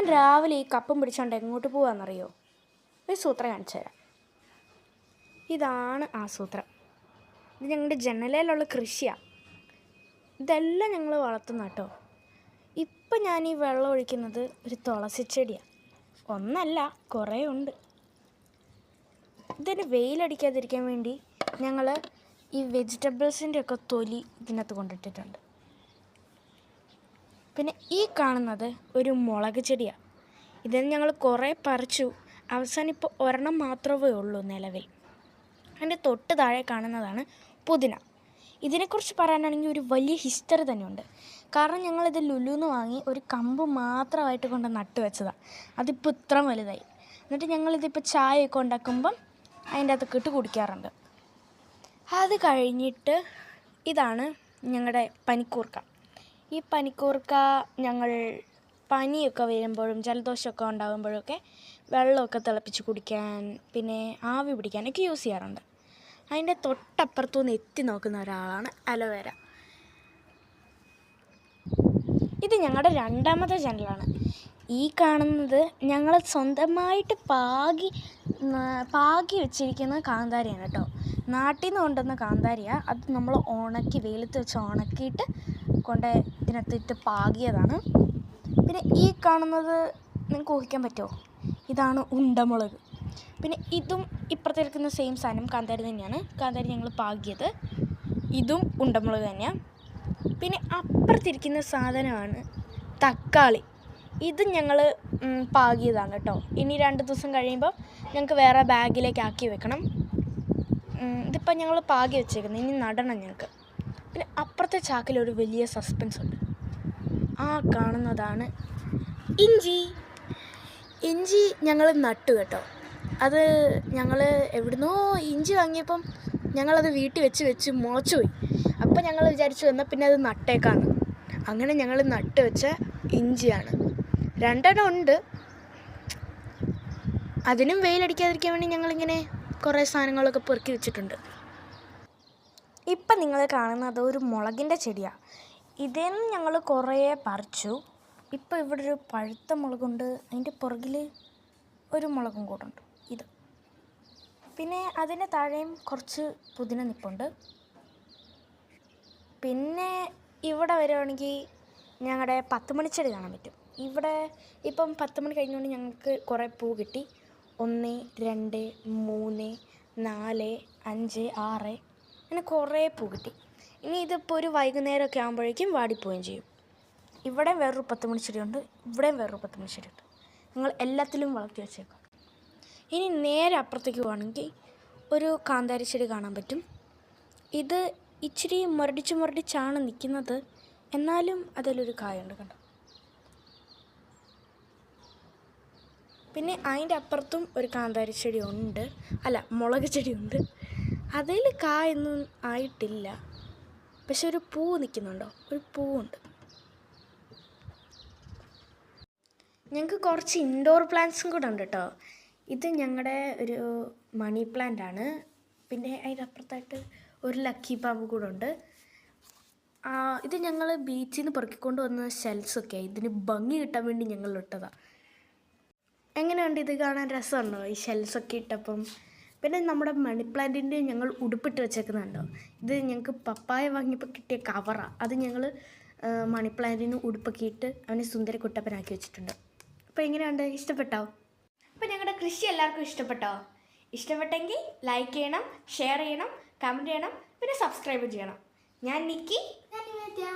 ഞാൻ രാവിലെ ഈ കപ്പും പിടിച്ചോണ്ട് എങ്ങോട്ട് പോവാന്നറിയോ? ഒരു സൂത്രം കാണിച്ചു തരാം. ഇതാണ് ആ സൂത്രം. ഇത് ഞങ്ങളുടെ ജനലയിലുള്ള കൃഷിയാണ് ഇതെല്ലാം ഞങ്ങൾ വളർത്തുന്ന കേട്ടോ. ഇപ്പം ഞാൻ ഈ വെള്ളം ഒഴിക്കുന്നത് ഒരു തുളസി ചെടിയാണ് ഒന്നല്ല കുറേ ഉണ്ട്. ഇതിന് വെയിലടിക്കാതിരിക്കാൻ വേണ്ടി ഞങ്ങൾ ഈ വെജിറ്റബിൾസിന്റെ ഒക്കെ തൊലി ഇതിനകത്ത് കൊണ്ടിട്ടിട്ടുണ്ട്. പിന്നെ ഈ കാണുന്നത് ഒരു മുളക് ചെടിയാണ് ഇതിന് ഞങ്ങൾ കുറേ പറിച്ചു. അവസാനം ഇപ്പോൾ ഒരെണ്ണം മാത്രമേ ഉള്ളൂ നിലവിൽ. അതിന്റെ തൊട്ട് താഴെ കാണുന്നതാണ് പുതിന. ഇതിനെക്കുറിച്ച് പറയാനാണെങ്കിൽ ഒരു വലിയ ഹിസ്റ്ററി തന്നെയുണ്ട്. കാരണം ഞങ്ങളിത് ലുലുന്ന് വാങ്ങി ഒരു കമ്പ് മാത്രമായിട്ട് കൊണ്ട് നട്ടു വെച്ചതാണ് അതിപ്പോൾ ഇത്ര വലുതായി. എന്നിട്ട് ഞങ്ങളിതിപ്പോൾ ചായയൊക്കെ ഉണ്ടാക്കുമ്പം അതിന്റെ അകത്തൊക്കെ ഇട്ട് കുടിക്കാറുണ്ട്. അത് കഴിഞ്ഞിട്ട് ഇതാണ് ഞങ്ങളുടെ പനിക്കൂർക്ക. ഈ പനിക്കൂർക്ക ഞങ്ങൾ പനിയൊക്കെ വരുമ്പോഴും ജലദോഷമൊക്കെ ഉണ്ടാകുമ്പോഴൊക്കെ വെള്ളമൊക്കെ തിളപ്പിച്ച് കുടിക്കാൻ പിന്നെ ആവി പിടിക്കാനൊക്കെ യൂസ് ചെയ്യാറുണ്ട്. അതിന്റെ തൊട്ടപ്പുറത്തു നിന്ന് എത്തി നോക്കുന്ന ഒരാളാണ് അലോവേര. ഇത് ഞങ്ങളുടെ രണ്ടാമത്തെ ചാനലാണ് ഈ കാണുന്നത് ഞങ്ങൾ സ്വന്തമായിട്ട് പാകി പാകി വെച്ചിരിക്കുന്ന കാന്താരിയാണ് കേട്ടോ. നാട്ടിൽ നിന്ന് കൊണ്ടുവന്ന കാന്താരിയാണ് അത് നമ്മൾ ഉണക്കി വെയിലത്ത് വെച്ച് ഉണക്കിയിട്ട് കൊണ്ട് ഇതിനകത്തിട്ട് പാകിയതാണ്. പിന്നെ ഈ കാണുന്നത് നിങ്ങൾക്ക് ഊഹിക്കാൻ പറ്റുമോ ഇതാണ് ഉണ്ടമുളക്. പിന്നെ ഇതും ഇപ്പുറത്ത് ഇരിക്കുന്ന സെയിം സാധനം കാന്താരി തന്നെയാണ്. കാന്താരി ഞങ്ങൾ പാകിയത്. ഇതും ഉണ്ടമുളക് തന്നെയാണ് പിന്നെ അപ്പുറത്തിരിക്കുന്ന സാധനമാണ് തക്കാളി. ഇത് ഞങ്ങൾ പാകിയതാണ് കേട്ടോ. ഇനി രണ്ട് ദിവസം കഴിയുമ്പോൾ ഞങ്ങൾക്ക് വേറെ ബാഗിലേക്ക് ആക്കി വെക്കണം. ഇതിപ്പോൾ ഞങ്ങൾ പാകി വെച്ചേക്കുന്നത് ഇനി നടണം ഞങ്ങൾക്ക് പിന്നെ അപ്പുറത്തെ ചാക്കിൽ ഒരു വലിയ സസ്പെൻസ് ഉണ്ട്. ആ കാണുന്നതാണ് ഇഞ്ചി. ഇഞ്ചി ഞങ്ങൾ നട്ടു കേട്ടോ. അത് ഞങ്ങൾ എവിടുന്നോ ഇഞ്ചി വാങ്ങിയപ്പം ഞങ്ങളത് വീട്ടിൽ വെച്ച് വെച്ച് മുളച്ചു പോയി. അപ്പം ഞങ്ങൾ വിചാരിച്ചു എന്നാൽ പിന്നെ അത് നട്ടേക്കാണ് അങ്ങനെ ഞങ്ങൾ നട്ട് വെച്ച ഇഞ്ചിയാണ്. രണ്ടെണ്ണം ഉണ്ട്. അതിനും വെയിലടിക്കാതിരിക്കാൻ വേണ്ടി ഞങ്ങളിങ്ങനെ കുറേ സാധനങ്ങളൊക്കെ പെറുക്കി വെച്ചിട്ടുണ്ട്. ഇപ്പം നിങ്ങൾ കാണുന്നത് ഒരു മുളകിന്റെ ചെടിയാണ് ഇതിൽ നിന്ന് ഞങ്ങൾ കുറേ പറിച്ചു. ഇപ്പം ഇവിടെ ഒരു പഴുത്ത മുളകുണ്ട്. അതിന്റെ പുറകിൽ ഒരു മുളകും കൂടുണ്ട്. ഇത്. പിന്നെ അതിന് താഴെയും കുറച്ച് പുതിന നിപ്പുണ്ട്. പിന്നെ ഇവിടെ വരുവാണെങ്കിൽ ഞങ്ങളുടെ പത്ത് മണിച്ചെടി കാണാൻ പറ്റും. ഇവിടെ ഇപ്പം പത്ത് മണി കഴിഞ്ഞുകൊണ്ട് ഞങ്ങൾക്ക് കുറേ പൂ കിട്ടി. ഒന്ന് രണ്ട് മൂന്ന് നാല് അഞ്ച് ആറ് അങ്ങനെ കുറേ പൂ കിട്ടി. ഇനി ഇതിപ്പോൾ ഒരു വൈകുന്നേരമൊക്കെ ആകുമ്പോഴേക്കും വാടിപ്പോവുകയും ചെയ്യും. ഇവിടെ വേറൊരു പത്ത് മണിച്ചെടിയുണ്ട് ഇവിടെയും വേറൊരു പത്ത് മണിച്ചെടിയുണ്ട് നിങ്ങൾ എല്ലാത്തിലും വളർത്തി വെച്ചേക്കാം ഇനി നേരെ അപ്പുറത്തേക്ക് പോകണമെങ്കിൽ ഒരു കാന്താരി ചെടി കാണാൻ പറ്റും. ഇത് ഇച്ചിരി മുരടിച്ച് മുരടിച്ചാണ് നിൽക്കുന്നത്. എന്നാലും അതിലൊരു കായുണ്ട് കണ്ടോ? പിന്നെ അതിന്റെ അപ്പുറത്തും ഒരു കാന്താരി ചെടി ഉണ്ട്. അല്ല മുളക് ചെടിയുണ്ട് അതിൽ കായൊന്നും ആയിട്ടില്ല. പക്ഷെ ഒരു പൂ നിൽക്കുന്നുണ്ടോ? ഒരു പൂവുണ്ട്. ഞങ്ങൾക്ക് കുറച്ച് ഇൻഡോർ പ്ലാന്റ്സും കൂടെ ഉണ്ട് കേട്ടോ. ഇത് ഞങ്ങളുടെ ഒരു മണി പ്ലാന്റ് ആണ്. പിന്നെ അതിന്റെ അപ്പുറത്തായിട്ട് ഒരു ലക്കി പാമ്പ് കൂടെ ഉണ്ട്. ഇത് ഞങ്ങൾ ബീച്ചിൽ നിന്ന് പെറുക്കിക്കൊണ്ട് വന്ന ഷെൽസൊക്കെ ഇതിന് ഭംഗി കിട്ടാൻ വേണ്ടി ഞങ്ങൾ ഇട്ടതാണ് എങ്ങനെയുണ്ട് ഇത് കാണാൻ രസമുണ്ടോ ഈ ഷെൽസൊക്കെ ഇട്ടപ്പം? പിന്നെ നമ്മുടെ മണി പ്ലാന്റിന്റെ ഞങ്ങൾ ഉടുപ്പിട്ട് വെച്ചേക്കുന്നുണ്ടോ. ഇത് ഞങ്ങൾക്ക് പപ്പായ വാങ്ങിയപ്പോൾ കിട്ടിയ കവറാണ് അത് ഞങ്ങൾ മണി പ്ലാന്റിന് ഉടുപ്പൊക്കെ ഇട്ട് അവനെ സുന്ദര കുട്ടപ്പനാക്കി വെച്ചിട്ടുണ്ട്. അപ്പോൾ എങ്ങനെയുണ്ട്? ഇഷ്ടപ്പെട്ടോ? അപ്പോൾ ഞങ്ങളുടെ കൃഷി എല്ലാവർക്കും ഇഷ്ടപ്പെട്ടോ? ഇഷ്ടപ്പെട്ടെങ്കിൽ ലൈക്ക് ചെയ്യണം ഷെയർ ചെയ്യണം കമന്റ് ചെയ്യണം പിന്നെ സബ്സ്ക്രൈബ് ചെയ്യണം. ഞാൻ നിക്കി. ഞാൻ നിവേദ്യ.